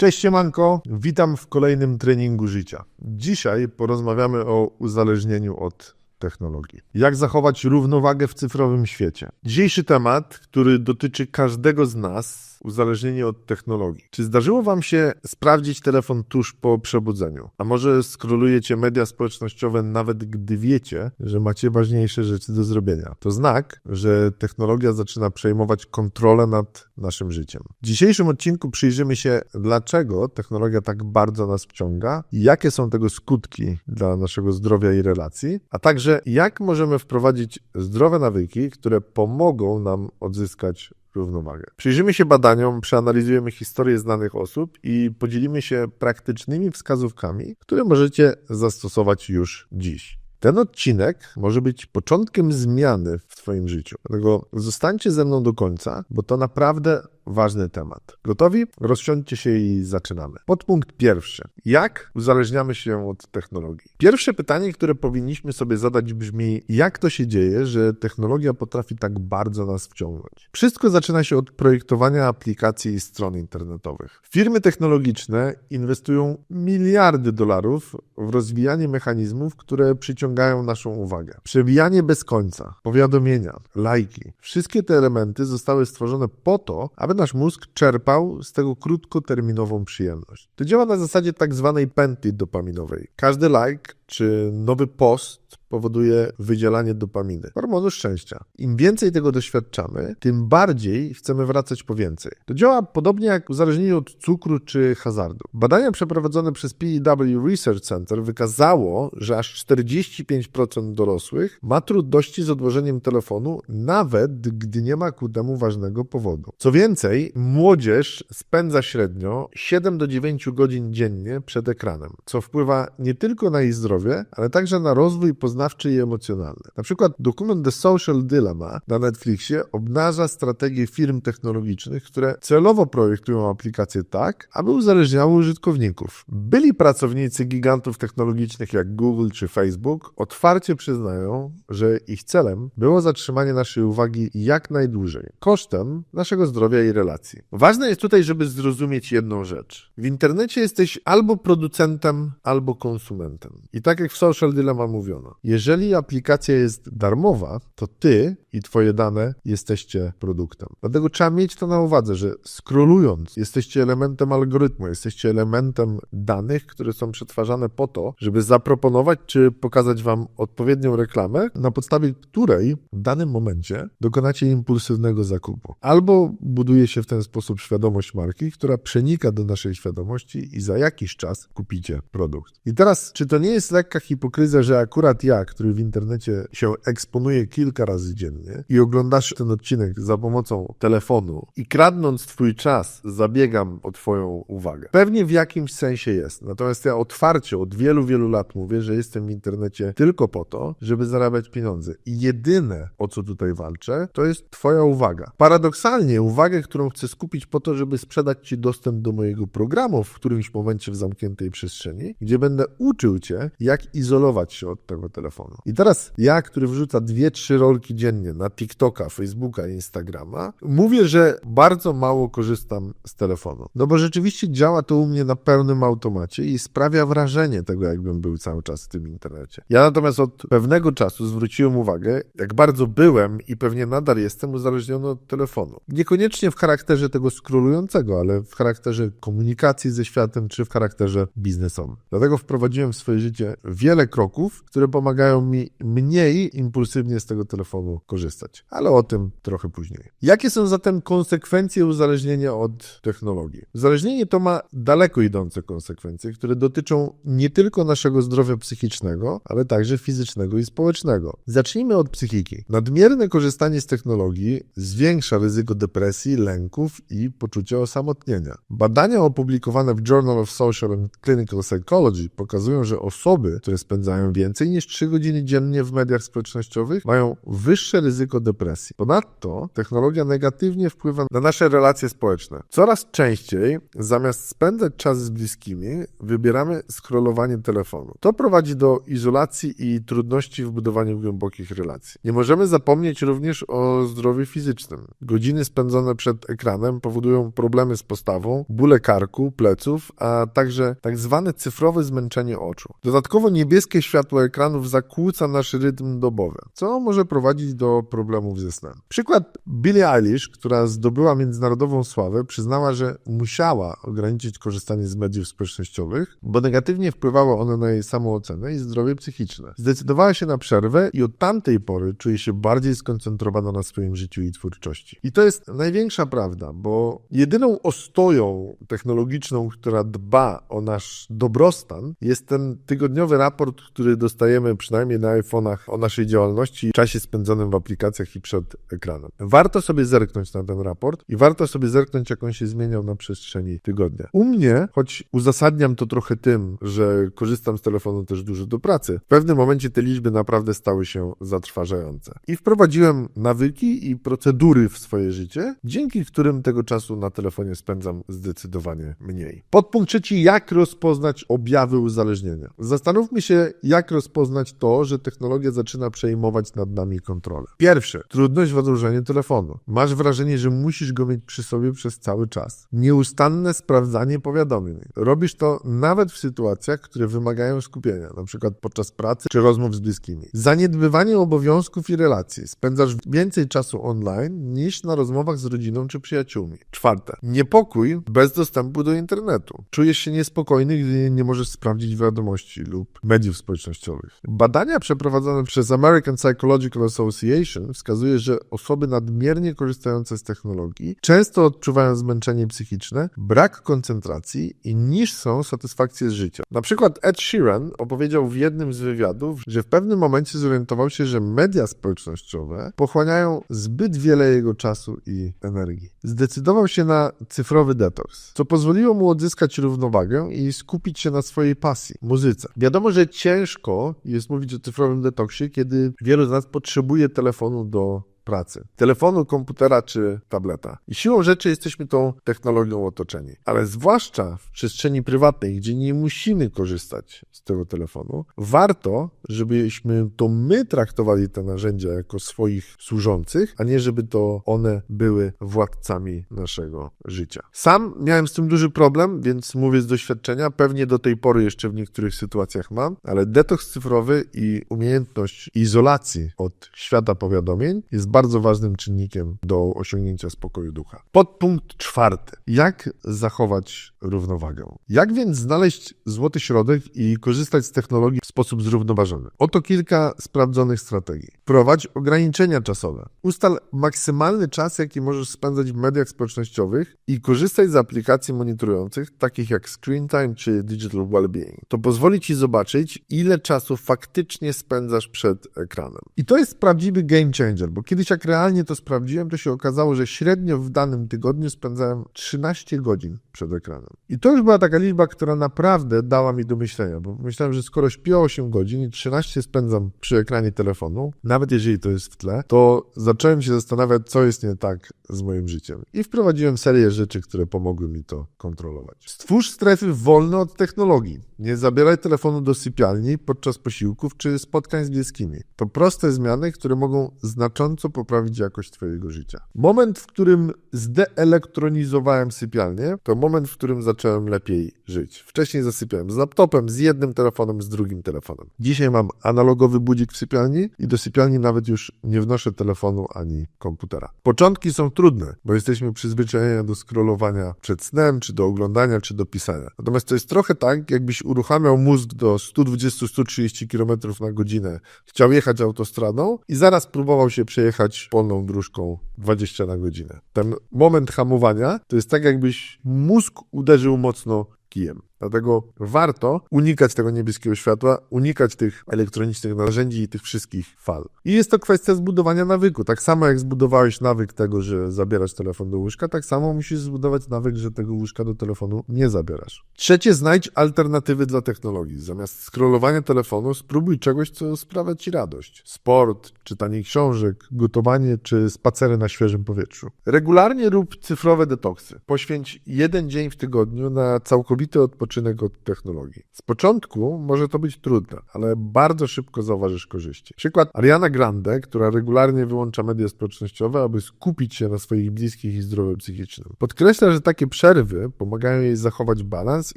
Cześć siemanko, witam w kolejnym treningu życia. Dzisiaj porozmawiamy o uzależnieniu od technologii. Jak zachować równowagę w cyfrowym świecie? Dzisiejszy temat, który dotyczy każdego z nas, uzależnienie od technologii. Czy zdarzyło Wam się sprawdzić telefon tuż po przebudzeniu? A może skrolujecie media społecznościowe nawet gdy wiecie, że macie ważniejsze rzeczy do zrobienia? To znak, że technologia zaczyna przejmować kontrolę nad naszym życiem. W dzisiejszym odcinku przyjrzymy się, dlaczego technologia tak bardzo nas wciąga, jakie są tego skutki dla naszego zdrowia i relacji, a także jak możemy wprowadzić zdrowe nawyki, które pomogą nam odzyskać równowagę. Przyjrzymy się badaniom, przeanalizujemy historię znanych osób i podzielimy się praktycznymi wskazówkami, które możecie zastosować już dziś. Ten odcinek może być początkiem zmiany w Twoim życiu. Dlatego zostańcie ze mną do końca, bo to naprawdę ważny temat. Gotowi? Rozsiądźcie się i zaczynamy. Podpunkt pierwszy. Jak uzależniamy się od technologii? Pierwsze pytanie, które powinniśmy sobie zadać brzmi, jak to się dzieje, że technologia potrafi tak bardzo nas wciągnąć? Wszystko zaczyna się od projektowania aplikacji i stron internetowych. Firmy technologiczne inwestują miliardy dolarów w rozwijanie mechanizmów, które przyciągają naszą uwagę. Przewijanie bez końca, powiadomienia, lajki. Wszystkie te elementy zostały stworzone po to, aby nasz mózg czerpał z tego krótkoterminową przyjemność. To działa na zasadzie tak zwanej dopaminowej. Każdy like czy nowy post powoduje wydzielanie dopaminy, hormonu szczęścia. Im więcej tego doświadczamy, tym bardziej chcemy wracać po więcej. To działa podobnie jak uzależnienie od cukru czy hazardu. Badania przeprowadzone przez PEW Research Center wykazało, że aż 45% dorosłych ma trudności z odłożeniem telefonu, nawet gdy nie ma ku temu ważnego powodu. Co więcej, młodzież spędza średnio 7 do 9 godzin dziennie przed ekranem, co wpływa nie tylko na jej zdrowie, ale także na rozwój poznawczy i emocjonalny. Na przykład dokument The Social Dilemma na Netflixie obnaża strategie firm technologicznych, które celowo projektują aplikacje tak, aby uzależniały użytkowników. Byli pracownicy gigantów technologicznych jak Google czy Facebook otwarcie przyznają, że ich celem było zatrzymanie naszej uwagi jak najdłużej, kosztem naszego zdrowia i relacji. Ważne jest tutaj, żeby zrozumieć jedną rzecz. W internecie jesteś albo producentem, albo konsumentem. I tak jak w Social Dilemma mówiono, jeżeli aplikacja jest darmowa, to ty i twoje dane jesteście produktem. Dlatego trzeba mieć to na uwadze, że scrollując jesteście elementem algorytmu, jesteście elementem danych, które są przetwarzane po to, żeby zaproponować czy pokazać wam odpowiednią reklamę, na podstawie której w danym momencie dokonacie impulsywnego zakupu. Albo buduje się w ten sposób świadomość marki, która przenika do naszej świadomości i za jakiś czas kupicie produkt. I teraz, czy to nie jest lekka hipokryzja, że akurat ja, który w internecie się eksponuje kilka razy dziennie i oglądasz ten odcinek za pomocą telefonu i kradnąc twój czas, zabiegam o twoją uwagę? Pewnie w jakimś sensie jest. Natomiast ja otwarcie od wielu, wielu lat mówię, że jestem w internecie tylko po to, żeby zarabiać pieniądze. I jedyne, o co tutaj walczę, to jest twoja uwaga. Paradoksalnie, uwagę, którą chcę skupić po to, żeby sprzedać ci dostęp do mojego programu w którymś momencie w zamkniętej przestrzeni, gdzie będę uczył cię, jak izolować się od tego telefonu. I teraz ja, który wrzuca dwie, trzy rolki dziennie na TikToka, Facebooka, Instagrama, mówię, że bardzo mało korzystam z telefonu. No bo rzeczywiście działa to u mnie na pełnym automacie i sprawia wrażenie tego, jakbym był cały czas w tym internecie. Ja natomiast od pewnego czasu zwróciłem uwagę, jak bardzo byłem i pewnie nadal jestem uzależniony od telefonu. Niekoniecznie w charakterze tego skrolującego, ale w charakterze komunikacji ze światem czy w charakterze biznesowym. Dlatego wprowadziłem w swoje życie wiele kroków, które pomagają mi mniej impulsywnie z tego telefonu korzystać. Ale o tym trochę później. Jakie są zatem konsekwencje uzależnienia od technologii? Uzależnienie to ma daleko idące konsekwencje, które dotyczą nie tylko naszego zdrowia psychicznego, ale także fizycznego i społecznego. Zacznijmy od psychiki. Nadmierne korzystanie z technologii zwiększa ryzyko depresji, lęków i poczucia osamotnienia. Badania opublikowane w Journal of Social and Clinical Psychology pokazują, że osoby, osoby, które spędzają więcej niż 3 godziny dziennie w mediach społecznościowych, mają wyższe ryzyko depresji. Ponadto technologia negatywnie wpływa na nasze relacje społeczne. Coraz częściej, zamiast spędzać czas z bliskimi, wybieramy scrollowanie telefonu. To prowadzi do izolacji i trudności w budowaniu głębokich relacji. Nie możemy zapomnieć również o zdrowiu fizycznym. Godziny spędzone przed ekranem powodują problemy z postawą, bóle karku, pleców, a także tak zwane cyfrowe zmęczenie oczu. Dodatkowo niebieskie światło ekranów zakłóca nasz rytm dobowy, co może prowadzić do problemów ze snem. Przykład Billie Eilish, która zdobyła międzynarodową sławę, przyznała, że musiała ograniczyć korzystanie z mediów społecznościowych, bo negatywnie wpływały one na jej samoocenę i zdrowie psychiczne. Zdecydowała się na przerwę i od tamtej pory czuje się bardziej skoncentrowana na swoim życiu i twórczości. I to jest największa prawda, bo jedyną ostoją technologiczną, która dba o nasz dobrostan, jest ten tygodniowy raport, który dostajemy przynajmniej na iPhone'ach o naszej działalności czasie spędzonym w aplikacjach i przed ekranem. Warto sobie zerknąć na ten raport i warto sobie zerknąć, jak on się zmieniał na przestrzeni tygodnia. U mnie, choć uzasadniam to trochę tym, że korzystam z telefonu też dużo do pracy, w pewnym momencie te liczby naprawdę stały się zatrważające. I wprowadziłem nawyki i procedury w swoje życie, dzięki którym tego czasu na telefonie spędzam zdecydowanie mniej. Podpunkt trzeci, jak rozpoznać objawy uzależnienia. Zastanówmy się, jak rozpoznać to, że technologia zaczyna przejmować nad nami kontrolę. Pierwsze, trudność w odłożeniu telefonu. Masz wrażenie, że musisz go mieć przy sobie przez cały czas. Nieustanne sprawdzanie powiadomień. Robisz to nawet w sytuacjach, które wymagają skupienia, przykład podczas pracy czy rozmów z bliskimi. Zaniedbywanie obowiązków i relacji. Spędzasz więcej czasu online niż na rozmowach z rodziną czy przyjaciółmi. Czwarte, niepokój bez dostępu do internetu. Czujesz się niespokojny, gdy nie możesz sprawdzić wiadomości lub mediów społecznościowych. Badania przeprowadzone przez American Psychological Association wskazuje, że osoby nadmiernie korzystające z technologii często odczuwają zmęczenie psychiczne, brak koncentracji i niższą satysfakcję z życia. Na przykład Ed Sheeran opowiedział w jednym z wywiadów, że w pewnym momencie zorientował się, że media społecznościowe pochłaniają zbyt wiele jego czasu i energii. Zdecydował się na cyfrowy detoks, co pozwoliło mu odzyskać równowagę i skupić się na swojej pasji muzyce. Wiadomo, że ciężko jest mówić o cyfrowym detoksie, kiedy wielu z nas potrzebuje telefonu do pracy. Telefonu, komputera czy tableta. I siłą rzeczy jesteśmy tą technologią otoczeni. Ale zwłaszcza w przestrzeni prywatnej, gdzie nie musimy korzystać z tego telefonu, warto, żebyśmy to my traktowali te narzędzia jako swoich służących, a nie żeby to one były władcami naszego życia. Sam miałem z tym duży problem, więc mówię z doświadczenia, pewnie do tej pory jeszcze w niektórych sytuacjach mam, ale detoks cyfrowy i umiejętność izolacji od świata powiadomień jest bardzo ważnym czynnikiem do osiągnięcia spokoju ducha. Podpunkt czwarty. Jak zachować równowagę? Jak więc znaleźć złoty środek i korzystać z technologii w sposób zrównoważony? Oto kilka sprawdzonych strategii. Prowadź ograniczenia czasowe. Ustal maksymalny czas, jaki możesz spędzać w mediach społecznościowych i korzystaj z aplikacji monitorujących, takich jak Screen Time czy Digital Wellbeing. To pozwoli ci zobaczyć, ile czasu faktycznie spędzasz przed ekranem. I to jest prawdziwy game changer, bo kiedyś jak realnie to sprawdziłem, to się okazało, że średnio w danym tygodniu spędzałem 13 godzin przed ekranem. I to już była taka liczba, która naprawdę dała mi do myślenia, bo myślałem, że skoro śpię 8 godzin i 13 spędzam przy ekranie telefonu, nawet jeżeli to jest w tle, to zacząłem się zastanawiać, co jest nie tak z moim życiem. I wprowadziłem serię rzeczy, które pomogły mi to kontrolować. Stwórz strefy wolne od technologii. Nie zabieraj telefonu do sypialni podczas posiłków czy spotkań z bliskimi. To proste zmiany, które mogą znacząco poprawić jakość Twojego życia. Moment, w którym zdeelektronizowałem sypialnię, to moment, w którym zacząłem lepiej żyć. Wcześniej zasypiałem z laptopem, z jednym telefonem, z drugim telefonem. Dzisiaj mam analogowy budzik w sypialni i do sypialni nawet już nie wnoszę telefonu ani komputera. Początki są trudne, bo jesteśmy przyzwyczajeni do scrollowania przed snem, czy do oglądania, czy do pisania. Natomiast to jest trochę tak, jakbyś uruchamiał mózg do 120-130 km na godzinę, chciał jechać autostradą i zaraz próbował się przejechać polną dróżką 20 na godzinę. Ten moment hamowania to jest tak, jakbyś mózg uderzył mocno kijem. Dlatego warto unikać tego niebieskiego światła, unikać tych elektronicznych narzędzi i tych wszystkich fal. I jest to kwestia zbudowania nawyku. Tak samo jak zbudowałeś nawyk tego, że zabierasz telefon do łóżka, tak samo musisz zbudować nawyk, że tego łóżka do telefonu nie zabierasz. Trzecie, znajdź alternatywy dla technologii. Zamiast scrollowania telefonu, spróbuj czegoś, co sprawia ci radość. Sport, czytanie książek, gotowanie czy spacery na świeżym powietrzu. Regularnie rób cyfrowe detoksy. Poświęć jeden dzień w tygodniu na całkowity odpoczynek od technologii. Z początku może to być trudne, ale bardzo szybko zauważysz korzyści. Przykład Ariana Grande, która regularnie wyłącza media społecznościowe, aby skupić się na swoich bliskich i zdrowiu psychicznym. Podkreśla, że takie przerwy pomagają jej zachować balans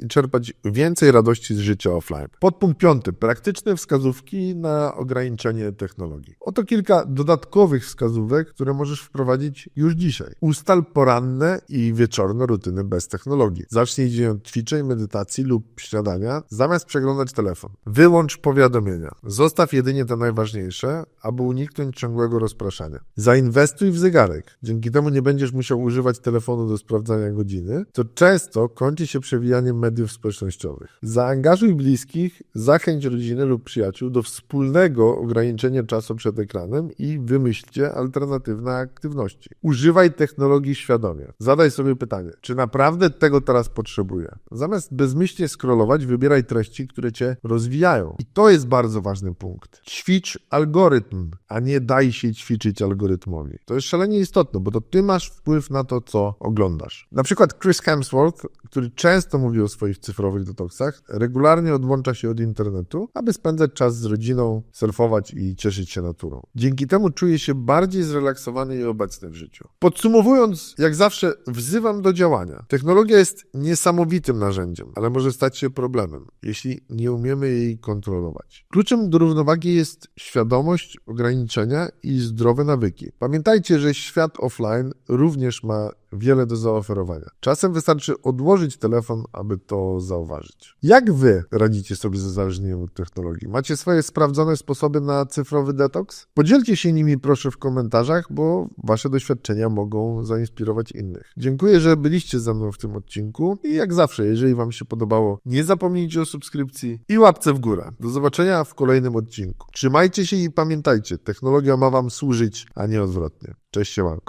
i czerpać więcej radości z życia offline. Podpunkt piąty. Praktyczne wskazówki na ograniczenie technologii. Oto kilka dodatkowych wskazówek, które możesz wprowadzić już dzisiaj. Ustal poranne i wieczorne rutyny bez technologii. Zacznij dzień od ćwiczeń, medytacji lub śniadania, zamiast przeglądać telefon. Wyłącz powiadomienia. Zostaw jedynie te najważniejsze, aby uniknąć ciągłego rozpraszania. Zainwestuj w zegarek. Dzięki temu nie będziesz musiał używać telefonu do sprawdzania godziny, co często kończy się przewijaniem mediów społecznościowych. Zaangażuj bliskich, zachęć rodzinę lub przyjaciół do wspólnego ograniczenia czasu przed ekranem i wymyślcie alternatywne aktywności. Używaj technologii świadomie. Zadaj sobie pytanie, czy naprawdę tego teraz potrzebuję? Zamiast bezmyślnie scrollować, wybieraj treści, które cię rozwijają. I to jest bardzo ważny punkt. Ćwicz algorytm, a nie daj się ćwiczyć algorytmowi. To jest szalenie istotne, bo to ty masz wpływ na to, co oglądasz. Na przykład Chris Hemsworth, który często mówi o swoich cyfrowych detoksach, regularnie odłącza się od internetu, aby spędzać czas z rodziną, surfować i cieszyć się naturą. Dzięki temu czuje się bardziej zrelaksowany i obecny w życiu. Podsumowując, jak zawsze wzywam do działania. Technologia jest niesamowitym narzędziem, ale może stać się problemem, jeśli nie umiemy jej kontrolować. Kluczem do równowagi jest świadomość ograniczenia i zdrowe nawyki. Pamiętajcie, że świat offline również ma wiele do zaoferowania. Czasem wystarczy odłożyć telefon, aby to zauważyć. Jak wy radzicie sobie ze uzależnieniem od technologii? Macie swoje sprawdzone sposoby na cyfrowy detoks? Podzielcie się nimi proszę w komentarzach, bo wasze doświadczenia mogą zainspirować innych. Dziękuję, że byliście ze mną w tym odcinku i jak zawsze, jeżeli wam się podobało, nie zapomnijcie o subskrypcji i łapce w górę. Do zobaczenia w kolejnym odcinku. Trzymajcie się i pamiętajcie, technologia ma wam służyć, a nie odwrotnie. Cześć, siemanko.